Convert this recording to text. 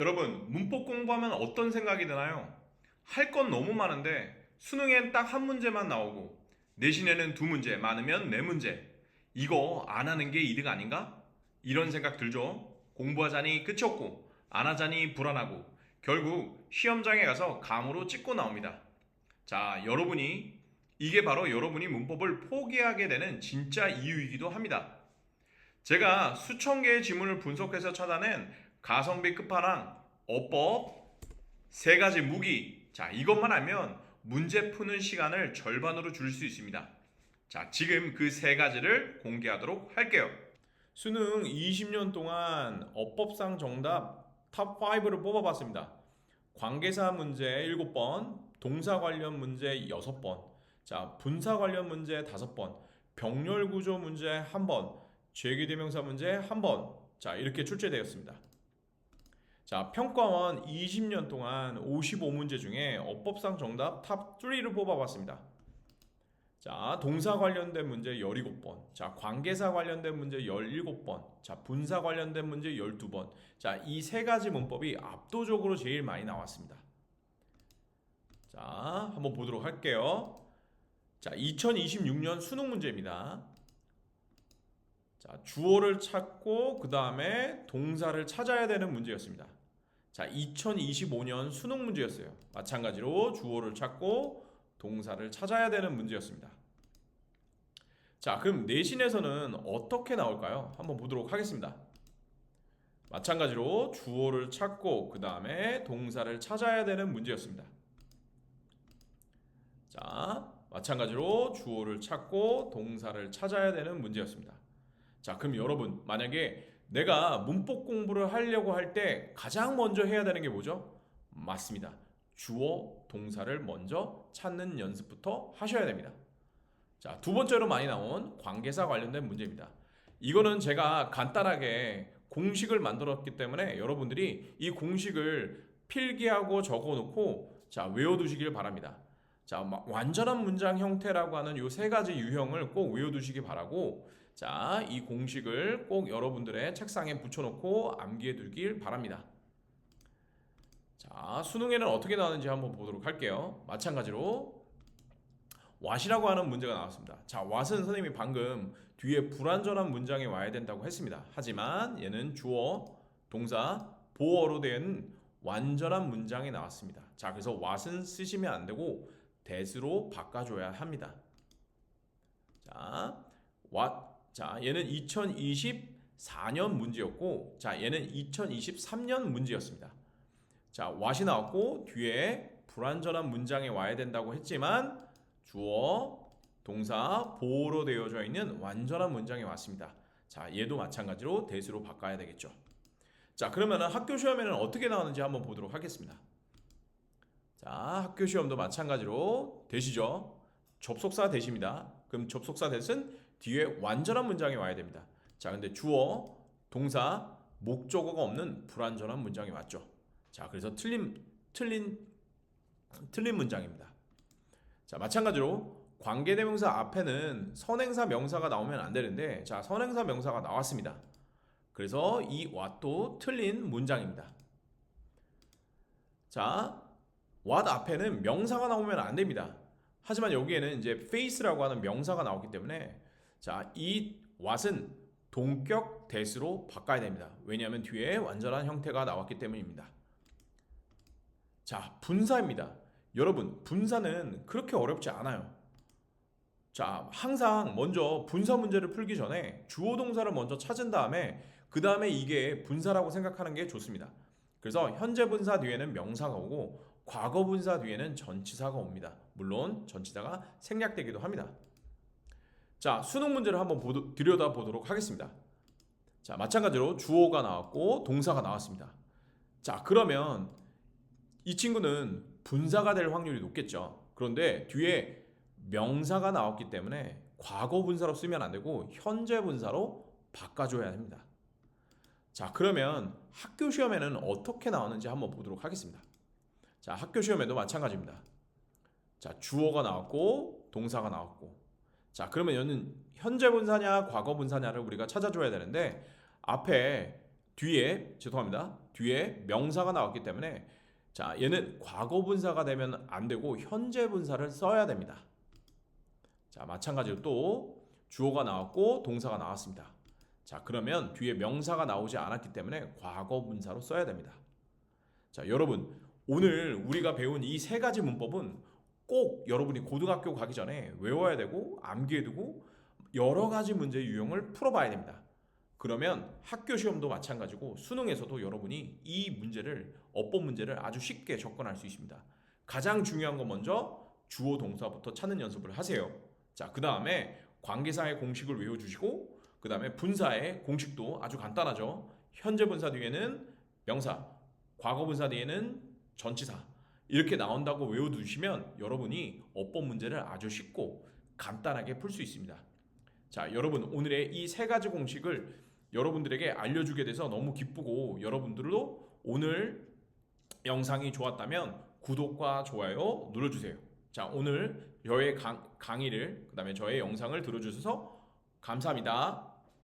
여러분, 문법 공부하면 어떤 생각이 드나요? 할 건 너무 많은데 수능엔 딱 한 문제만 나오고 내신에는 두 문제, 많으면 네 문제. 이거 안 하는 게 이득 아닌가? 이런 생각 들죠? 공부하자니 끝이 없고 안 하자니 불안하고 결국 시험장에 가서 감으로 찍고 나옵니다. 자, 여러분이 이게 바로 여러분이 문법을 포기하게 되는 진짜 이유이기도 합니다. 제가 수천 개의 지문을 분석해서 찾아낸 가성비 끝판왕, 어법, 세 가지 무기. 자, 이것만 하면 문제 푸는 시간을 절반으로 줄일 수 있습니다. 자, 지금 그 세 가지를 공개하도록 할게요. 수능 20년 동안 어법상 정답 탑 5를 뽑아봤습니다. 관계사 문제 7번, 동사 관련 문제 6번, 자, 분사 관련 문제 5번, 병렬 구조 문제 1번, 죄기대명사 문제 1번. 자, 이렇게 출제되었습니다. 자, 평가원 20년 동안 55문제 중에 어법상 정답 탑 3를 뽑아봤습니다. 자, 동사 관련된 문제 17번. 자, 관계사 관련된 문제 17번. 자, 분사 관련된 문제 12번. 자, 이 세 가지 문법이 압도적으로 제일 많이 나왔습니다. 자, 한번 보도록 할게요. 자, 2026년 수능 문제입니다. 자, 주어를 찾고 그 다음에 동사를 찾아야 되는 문제였습니다. 자, 2025년 수능 문제였어요. 마찬가지로 주어를 찾고 동사를 찾아야 되는 문제였습니다. 자, 그럼 내신에서는 어떻게 나올까요? 한번 보도록 하겠습니다. 마찬가지로 주어를 찾고 그 다음에 동사를 찾아야 되는 문제였습니다. 자, 마찬가지로 주어를 찾고 동사를 찾아야 되는 문제였습니다. 자, 그럼 여러분 만약에 내가 문법 공부를 하려고 할 때 가장 먼저 해야 되는 게 뭐죠? 맞습니다. 주어, 동사를 먼저 찾는 연습부터 하셔야 됩니다. 자, 두 번째로 많이 나온 관계사 관련된 문제입니다. 이거는 제가 간단하게 공식을 만들었기 때문에 여러분들이 이 공식을 필기하고 적어 놓고 자, 외워두시길 바랍니다. 자, 막 완전한 문장 형태라고 하는 이 세 가지 유형을 꼭 외워두시기 바라고 자, 이 공식을 꼭 여러분들의 책상에 붙여놓고 암기해 두길 바랍니다. 자, 수능에는 어떻게 나오는지 한번 보도록 할게요. 마찬가지로 왓이라고 하는 문제가 나왔습니다. 자, 왓은 선생님이 방금 뒤에 불완전한 문장에 와야 된다고 했습니다. 하지만 얘는 주어, 동사, 보어로 된 완전한 문장이 나왔습니다. 자, 그래서 왓은 쓰시면 안 되고 that으로 바꿔줘야 합니다. 자, what 자, 얘는 2024년 문제였고, 자, 얘는 2023년 문제였습니다. 자, what이 나왔고, 뒤에 불완전한 문장에 와야 된다고 했지만, 주어, 동사, 보호로 되어져 있는 완전한 문장에 왔습니다. 자, 얘도 마찬가지로 대수로 바꿔야 되겠죠. 자, 그러면 학교 시험에는 어떻게 나오는지 한번 보도록 하겠습니다. 자, 학교 시험도 마찬가지로 대시죠. 접속사 대시입니다. 그럼 접속사 대신 뒤에 완전한 문장이 와야 됩니다. 자, 근데 주어, 동사, 목적어가 없는 불완전한 문장이 왔죠. 자, 그래서 틀린 틀린 틀린 문장입니다. 자, 마찬가지로 관계대명사 앞에는 선행사 명사가 나오면 안 되는데 자, 선행사 명사가 나왔습니다. 그래서 이 what도 틀린 문장입니다. 자, what 앞에는 명사가 나오면 안 됩니다. 하지만 여기에는 이제 face라고 하는 명사가 나오기 때문에 자, 이 what은 동격 대수로 바꿔야 됩니다. 왜냐하면 뒤에 완전한 형태가 나왔기 때문입니다. 자, 분사입니다. 여러분, 분사는 그렇게 어렵지 않아요. 자, 항상 먼저 분사 문제를 풀기 전에 주어 동사를 먼저 찾은 다음에 그 다음에 이게 분사라고 생각하는 게 좋습니다. 그래서 현재 분사 뒤에는 명사가 오고 과거 분사 뒤에는 전치사가 옵니다. 물론 전치사가 생략되기도 합니다. 자, 수능 문제를 한번 보도, 들여다 보도록 하겠습니다. 자, 마찬가지로 주어가 나왔고 동사가 나왔습니다. 자, 그러면 이 친구는 분사가 될 확률이 높겠죠. 그런데 뒤에 명사가 나왔기 때문에 과거 분사로 쓰면 안 되고 현재 분사로 바꿔줘야 합니다. 자, 그러면 학교 시험에는 어떻게 나오는지 한번 보도록 하겠습니다. 자, 학교 시험에도 마찬가지입니다. 자, 주어가 나왔고 동사가 나왔고. 자, 그러면 얘는 현재 분사냐, 과거 분사냐를 우리가 찾아줘야 되는데 앞에 뒤에 죄송합니다. 뒤에 명사가 나왔기 때문에 자, 얘는 과거 분사가 되면 안 되고 현재 분사를 써야 됩니다. 자, 마찬가지로 또 주어가 나왔고 동사가 나왔습니다. 자, 그러면 뒤에 명사가 나오지 않았기 때문에 과거 분사로 써야 됩니다. 자, 여러분, 오늘 우리가 배운 이 세 가지 문법은 꼭 여러분이 고등학교 가기 전에 외워야 되고 암기해 두고 여러 가지 문제 유형을 풀어봐야 됩니다. 그러면 학교 시험도 마찬가지고 수능에서도 여러분이 이 문제를 어법 문제를 아주 쉽게 접근할 수 있습니다. 가장 중요한 건 먼저 주어 동사부터 찾는 연습을 하세요. 자, 그 다음에 관계사의 공식을 외워주시고 그 다음에 분사의 공식도 아주 간단하죠. 현재 분사 뒤에는 명사, 과거 분사 뒤에는 전치사 이렇게 나온다고 외워두시면 여러분이 어법 문제를 아주 쉽고 간단하게 풀 수 있습니다. 자, 여러분 오늘의 이 세 가지 공식을 여러분들에게 알려주게 돼서 너무 기쁘고 여러분들도 오늘 영상이 좋았다면 구독과 좋아요 눌러주세요. 자, 오늘 저의 강, 강의를 그 다음에 저의 영상을 들어주셔서 감사합니다.